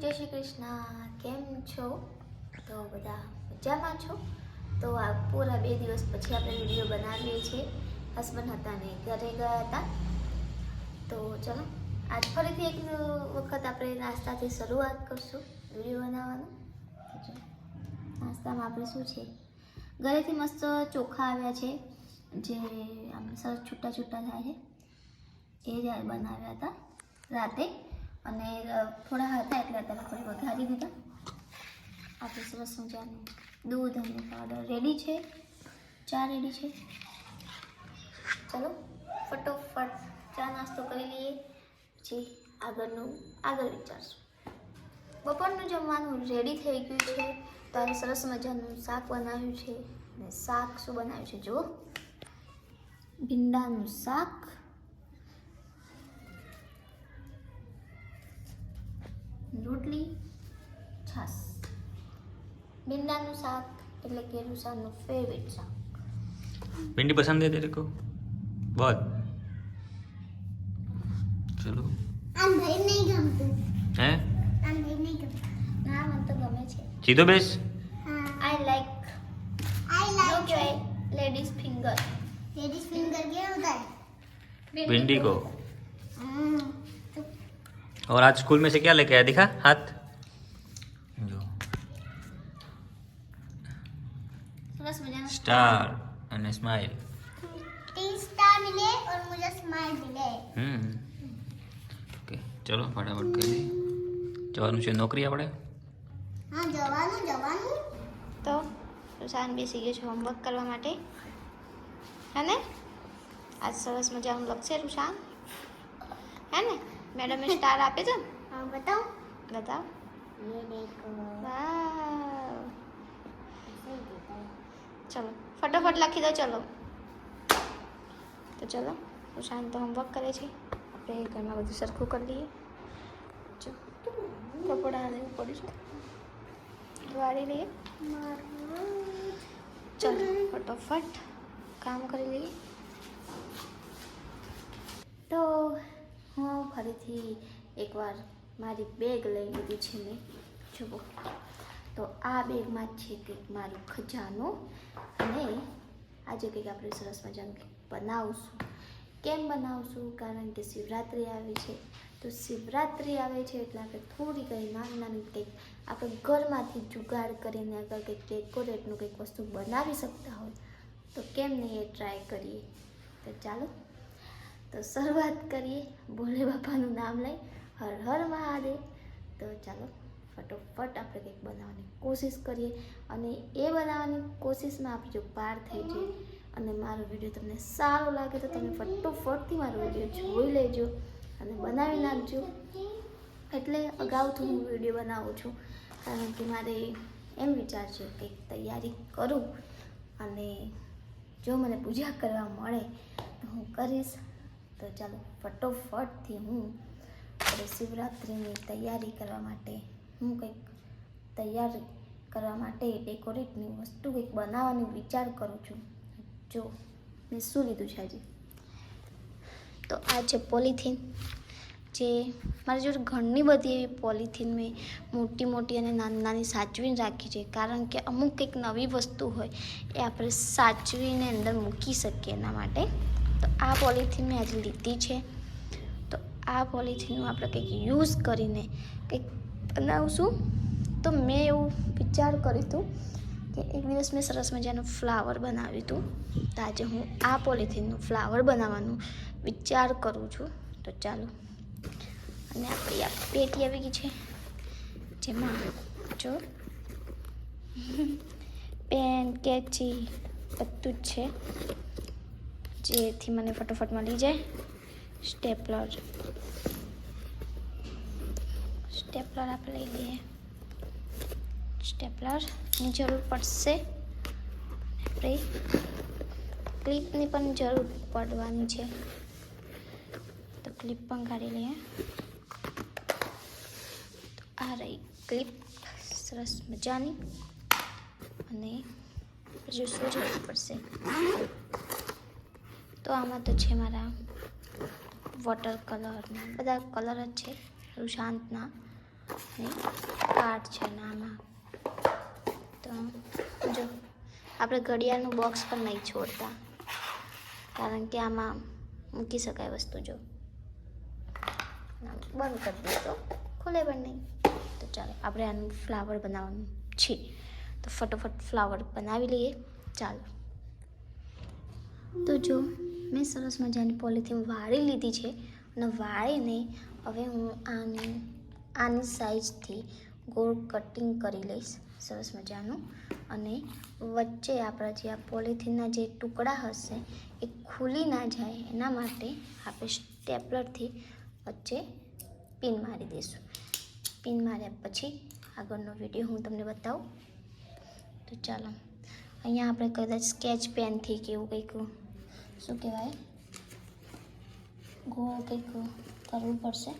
જય શ્રી કૃષ્ણ? કેમ છો? તો બધા મજામાં છો? તો આ પૂરા બે દિવસ પછી આપણે વીડિયો બનાવીએ છીએ. હસબન્ડ હતા ને ઘરે ગયા હતા. તો ચલો, આજ ફરીથી એક વખત આપણે નાસ્તાથી શરૂઆત કરશું વીડિયો બનાવવાનું. નાસ્તામાં આપણે શું છે? ઘરેથી મસ્ત ચોખા આવ્યા છે, જે આમ સરસ છૂટા છૂટા થાય છે. એ જ બનાવ્યા હતા રાતે. અને થોડા હતા એટલે અત્યારે થોડી વઘારી દીધા. આપણે સરસ મજાનું દૂધ અને પાવડર રેડી છે. ચા રેડી છે. ચલો, ફટોફટ ચા નાસ્તો કરી લઈએ. પછી આગળનું, આગળ વિચારશું. બપોરનું જમવાનું રેડી થઈ ગયું છે. તારે સરસ મજાનું શાક બનાવ્યું છે. અને શાક શું બનાવ્યું છે જુઓ. ભીંડાનું શાક. રોટલી છાસ ભીંડાનું શાક એટલે કે રૂસાનું ફેવરેટ શાક भिंडी पसंद है तेरे को बहुत चलो આમ ભાઈ નહીં ગમતું हैं આમ ભાઈ નહીં ગમતું ના મને તો ગમે છે सीधो बेस હા આઈ લાઈક આઈ લાઈક કહેવાય લેડીઝ ફિંગર લેડીઝ ફિંગર क्या होता है भिंडी को हम्म, और आज स्कूल में से क्या लेके आया दिखा हाथ स्टार અને સ્માઈલ तीन स्टार मिले और मुझे स्माइल मिले હમ ઓકે ચલો ફટાફટ કરી જવાનું છે નોકરી આપણે હા જવાનું જવાનું તો સુશાન બેસી ગયો છે હોમવર્ક કરવા માટે હે ને આજ સરસ મજાનું લખશે રૂશાન હે ને મેડમે સ્ટાર આપે છે હા બતાવો બતાવો ये देखो वाव ચલો ફટાફટ લખી દો ચલો તો ચલો સુશાંત તો હોમવર્ક કરે છે આપણે ઘરમાં બધું સરખું કરી લઈએ જો કપડાં ને એવું પડ્યું છે વાળી લઈએ ચલો ફટોફટ કામ કરી લઈએ તો હું ફરીથી એકવાર મારી બેગ લઈ લીધી છે મેં. જુઓ. તો આ બેગમાં છે કંઈક મારો ખજાનો. અને આજે કંઈક આપણે સરસ મજાનું કંઈક બનાવશું. કેમ બનાવશું? કારણ કે શિવરાત્રિ આવે છે. તો શિવરાત્રિ આવે છે એટલે આપણે થોડી કંઈ નાની નાની કંઈક આપણે ઘરમાંથી જુગાડ કરીને અગર કંઈક ડેકોરેટનું કંઈક વસ્તુ બનાવી શકતા હોય. તો કેમ નહીં એ ટ્રાય કરીએ? તો ચાલો. તો શરૂઆત કરીએ ભોલે બાપાનું નામ લઈ. હર હર મહાદેવ. તો ચાલો, ફટોફટ આપણે કંઈક બનાવવાની કોશિશ કરીએ. અને એ બનાવવાની કોશિશમાં આપણે જો પાર થઈ જઈએ. અને મારો વીડિયો તમને સારો લાગે તો તમે ફટોફટથી મારો વીડિયો જોઈ લેજો અને બનાવી નાખજો. એટલે અગાઉથી હું વીડિયો બનાવું છું. કારણ કે મારે એમ વિચાર છે કંઈક તૈયારી કરું અને જો મને પૂજા કરવા મળે તો હું કરીશ. તો ચાલો ફટોફટથી હું શિવરાત્રિની તૈયારી કરવા માટે, હું કંઈક તૈયાર કરવા માટે ડેકોરેટની વસ્તુ કંઈક બનાવવાનો વિચાર કરું છું. જો, મેં શું લીધું છે આજે? તો આ છે પોલિથીન. જે મારી જોડે ઘણી બધી એવી પોલિથીન મેં મોટી મોટી અને નાની નાની સાચવીને રાખી છે. કારણ કે અમુક કંઈક નવી વસ્તુ હોય એ આપણે સાચવીને અંદર મૂકી શકીએ એના માટે. તો આ પોલિથીન મેં આજે લીધી છે. તો આ પોલિથીનનું આપણે કંઈક યુઝ કરીને કંઈક બનાવશું. તો મેં એવું વિચાર કર્યું હતું કે એક દિવસ મેં સરસ મજાનું ફ્લાવર બનાવ્યું હતું. તો આજે હું આ પોલિથીનનું ફ્લાવર બનાવવાનું વિચાર કરું છું. તો ચાલો, અને આપણી આ પેટી આવી ગઈ છે. જેમાં જો પેન, કેચી બધું જ છે. જેથી મને ફટોફટ મળી જાય. સ્ટેપલર સ્ટેપલર આપણે લઈ લઈએ. સ્ટેપલરની જરૂર પડશે. આપણે ક્લિપની પણ જરૂર પડવાની છે. તો ક્લિપ પણ કાઢી લઈએ. તો આ રહી ક્લિપ સરસ મજાની. અને બીજું શું જરૂર પડશે? તો આમાં તો છે મારા વોટર કલર બધા કલર જ છે સુશાંતના ને પાર્ટ છે નાના તો જો આપણે ઘડિયાળનું બોક્સ પણ નહીં છોડતા કારણ કે આમાં મૂકી શકાય વસ્તુ જો આમ બંધ કરી દઈએ તો ખુલે પણ નહીં તો ચાલો આપણે આનું ફ્લાવર બનાવવાનું છે તો ફટોફટ ફ્લાવર બનાવી લઈએ ચાલો તો જો મેં સરસ મજાની પોલિથીન વાળી લીધી છે અને વાળીને હવે હું આની આની સાઈઝથી ગોળ કટિંગ કરી લઈશ સરસ મજાનું. અને વચ્ચે આપણા જે આ પોલિથીનના જે ટુકડા હશે એ ખુલી ના જાય એના માટે આપણે સ્ટેપલરથી વચ્ચે પિન મારી દઈશું. પિન માર્યા પછી આગળનો વીડિયો હું તમને બતાવું. તો ચાલો, અહીંયા આપણે કદાચ સ્કેચ પેનથી કે એવું કંઈક શું કહેવાય? ગોળ કંઈક કરવું પડશે.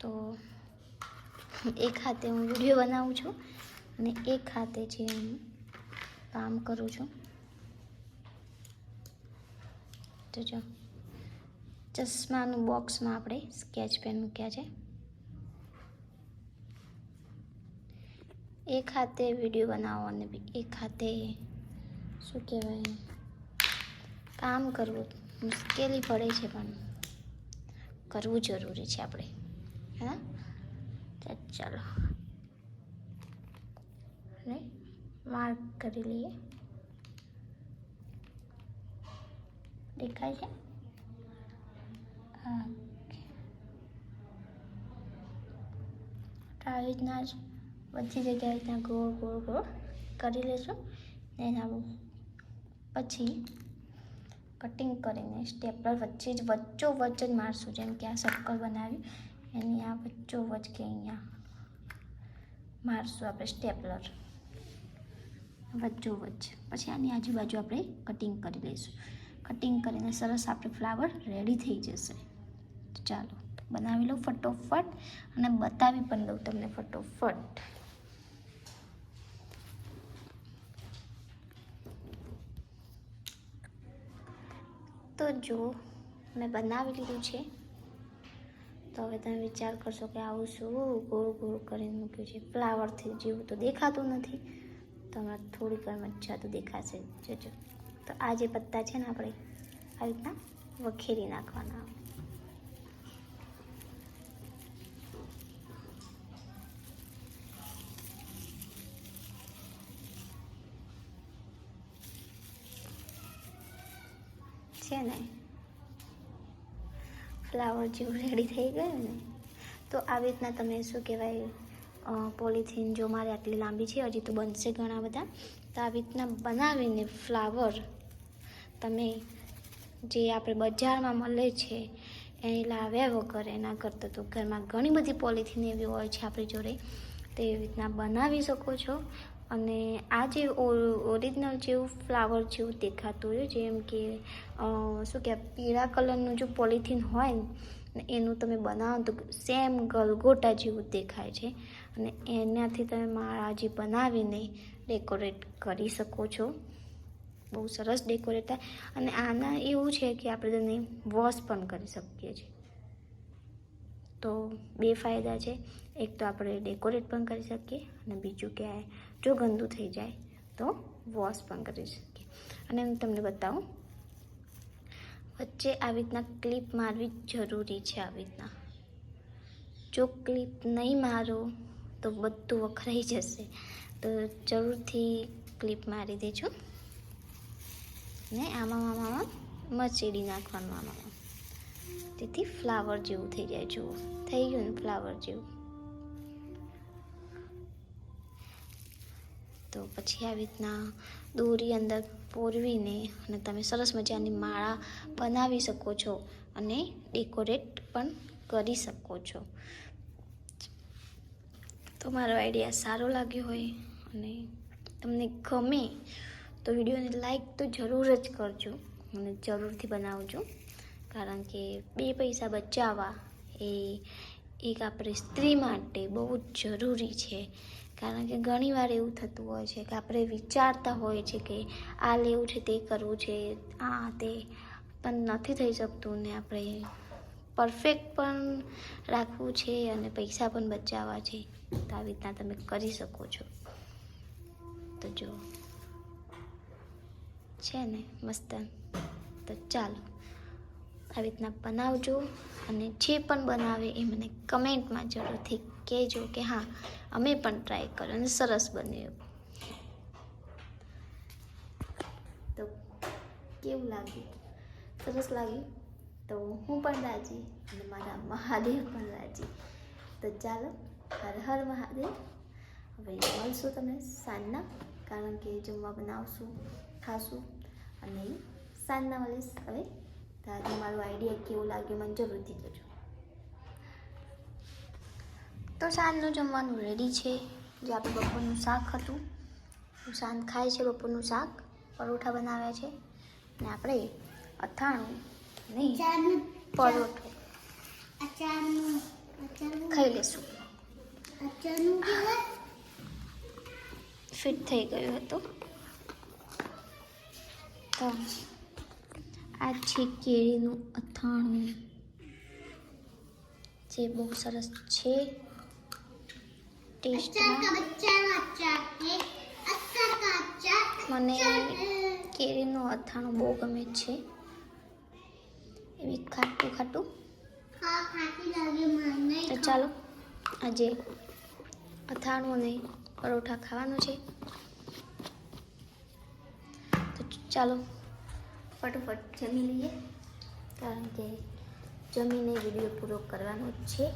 તો એક હાથે હું વીડિયો બનાવું છું અને એક હાથે જે હું કામ કરું છું. તો જો, ચશ્માનું બોક્સમાં આપણે સ્કેચ પેન મૂક્યા છે. એક હાથે વીડિયો બનાવો અને એક હાથે શું કહેવાય? કામ કરવું મુશ્કેલી પડે છે પણ કરવું જરૂરી છે આપણે. હા ચાલો. અને માર્ક કરી લઈએ. દેખાય છે? આવી રીતના જ બધી જગ્યાએ ત્યાં ગોળ ગોળ ગોળ કરી લેશું. ને પછી કટિંગ કરીને સ્ટેપલર વચ્ચે જ વચ્ચો વચ્ચ જ મારશું, જેમ કે આ સર્કલ બનાવ્યું. એની આ વચ્ચો વચ્ચ કે અહીંયા મારશું આપણે સ્ટેપલર વચ્ચો વચ્ચ પછી આની આજુબાજુ આપણે કટિંગ કરી લઈશું. કટિંગ કરીને સરસ આપણે ફ્લાવર રેડી થઈ જશે. ચાલો, બનાવી લઉં ફટોફટ અને બતાવી પણ દઉં તમને ફટોફટ. તો જો, મેં બનાવી લીધું છે. તો હવે તમે વિચાર કરશો કે આવું શું ગોળ ગોળ કરીને મૂક્યું છે. ફ્લાવરથી જેવું તો દેખાતું નથી. તમને થોડીક વાર મજા તો દેખાશે. જોજો. તો આ જે પત્તા છે ને આપણે, આવી રીતના વખેરી નાખવાના છે ને ફ્લાવર જેવું રેડી થઈ ગયું ને, તો આવી રીતના તમે શું કહેવાય પોલિથીન જો મારે આટલી લાંબી છે, હજી તો બનશે ઘણા બધા, તો આવી રીતના બનાવીને ફ્લાવર તમે જે આપણે બજારમાં મળે છે, એ લાવ્યા વગર એના કરતાં તો ઘરમાં ઘણી બધી પોલિથીન એવી હોય છે આપણી જોડે, તે રીતના બનાવી શકો છો. અને આ જે ઓરિજિનલ જેવું ફ્લાવર જેવું દેખાતું હોય જેમ કે શું કહેવાય, પીળા કલરનું જો પોલિથીન હોય ને, એનું તમે બનાવો તો સેમ ગલગોટા જેવું દેખાય છે. અને એનાથી તમે માળા જે બનાવીને ડેકોરેટ કરી શકો છો. બહુ સરસ ડેકોરેટ થાય. અને આના એવું છે કે આપણે તેને વોશ પણ કરી શકીએ છીએ. તો બે ફાયદા છે. એક તો આપણે ડેકોરેટ પણ કરી શકીએ અને બીજું કે જો ગંદુ થઈ જાય, તો વોશ પણ કરી શકીએ. અને હું તમને બતાવું, વચ્ચે આવી રીતના ક્લિપ મારવી જરૂરી છે આવી રીતના. જો ક્લિપ નહીં મારો, તો બધું વખરાઈ જશે. તો જરૂરથી ક્લિપ મારી દેજો. ને આમાં આમાં મચેડી નાખવાનું આમાં. તેથી ફ્લાવર જેવું થઈ જાય, જુઓ. થઈ ગયું ને ફ્લાવર જેવું. તો પછી આવી રીતના દોરી અંદર પોરવીને અને તમે સરસ મજાની માળા બનાવી શકો છો અને ડેકોરેટ પણ કરી શકો છો. તો મારો આઈડિયા સારો લાગ્યો હોય અને તમને ગમે તો વિડીયોને લાઈક તો જરૂર જ કરજો અને જરૂરથી બનાવજો. કારણ કે બે પૈસા બચાવવા એ એક આપણે સ્ત્રી માટે બહુ જ જરૂરી છે. કારણ કે ઘણીવાર એવું થતું હોય છે કે આપણે વિચારતા હોય છે કે આ લેવું છે, તે કરવું છે, આ, તે. પણ નથી થઈ શકતું ને આપણે પરફેક્ટ પણ રાખવું છે અને પૈસા પણ બચાવવા છે. તો આવી રીતના તમે કરી શકો છો. તો જો. છે ને, મસ્ત. તો ચાલો. આવી રીતના બનાવજો અને જે પણ બનાવે એ મને કમેન્ટમાં જરૂરથી કહેજો કે હા અમે પણ ટ્રાય કર્યો અને સરસ બન્યું. તો કેવું લાગ્યું? સરસ લાગ્યું? તો હું પણ રાજી અને મારા મહાદેવ પણ રાજી. તો ચાલો, હર હર મહાદેવ. હવે મળશું તમે સાંજના, કારણ કે જમવા બનાવશું, ખાશું અને સાંજના મળીશ. હવે તો આજે મારો આઈડિયા કેવો લાગ્યો મને જરૂરથી કહેજો તો સાંજનું જમવાનું રેડી છે. જે આપણે બપોરનું શાક હતું. સાંજ ખાય છે બપોરનું શાક. પરોઠા બનાવ્યા છે. અને આપણે અથાણું નહીં પરોઠો ખાઈ લેશું. ફિટ થઈ ગયું હતું. તો આ છે કેળીનું અથાણું. જે બહુ સરસ છે. ટેસ્ટમાં મને કેરીનું અથાણું બહુ ગમે છે. એવી ખાટું ખાટું. તો ચાલો આજે અથાણું અને પરોઠા ખાવાનું છે. તો ચાલો ફટોફટ જમી લઈએ. કારણ કે જમીને વીડિયો પૂરો કરવાનો છે.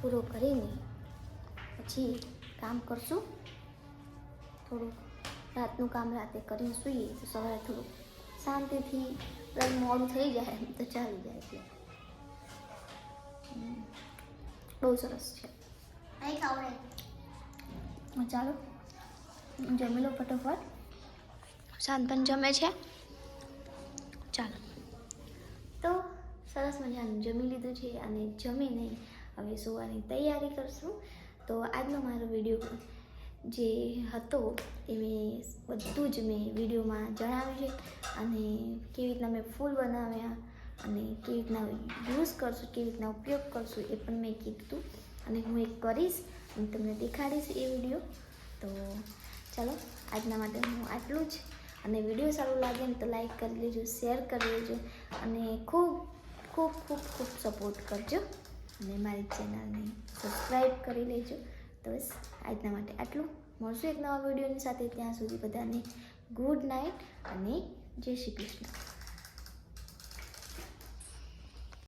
પૂરો કરીને પછી કામ કરશું. થોડુંક રાતનું કામ રાતે કરીને સૂઈએ તો સવારે થોડુંક શાંતિથી મોડું થઈ જાય એમ તો ચાલી જાય છે. બહુ સરસ છે. ચાલો. જમી લો ફટોફટ. શાંત પણ જમે છે. ચાલો. તો સરસ મજાનું જમી લીધું છે અને જમીને હવે સુવાની તૈયારી કરશું. તો આજનો મારો વીડિયો જે હતો એ મેં બધું જ મેં વિડીયોમાં જણાવ્યું છે અને કેવી રીતના મેં ફૂલ બનાવ્યા અને કેવી રીતના યુઝ કરશું, કેવી રીતના ઉપયોગ કરશું એ પણ મેં કીધું અને હું એ કરીશ અને તમને દેખાડીશ એ વીડિયો તો ચાલો, આજના માટે હું આટલું જ. અને વીડિયો સારું લાગે ને તો લાઈક કરી લેજો શેર કરી લેજો અને ખૂબ ખૂબ ખૂબ ખૂબ સપોર્ટ કરજો. અને મારી ચેનલને સબસ્ક્રાઈબ કરી લેજો. તો બસ, આજના માટે આટલું. મળશું એક નવા વિડીયોની સાથે. ત્યાં સુધી બધાને ગુડ નાઇટ અને જય શ્રી કૃષ્ણ.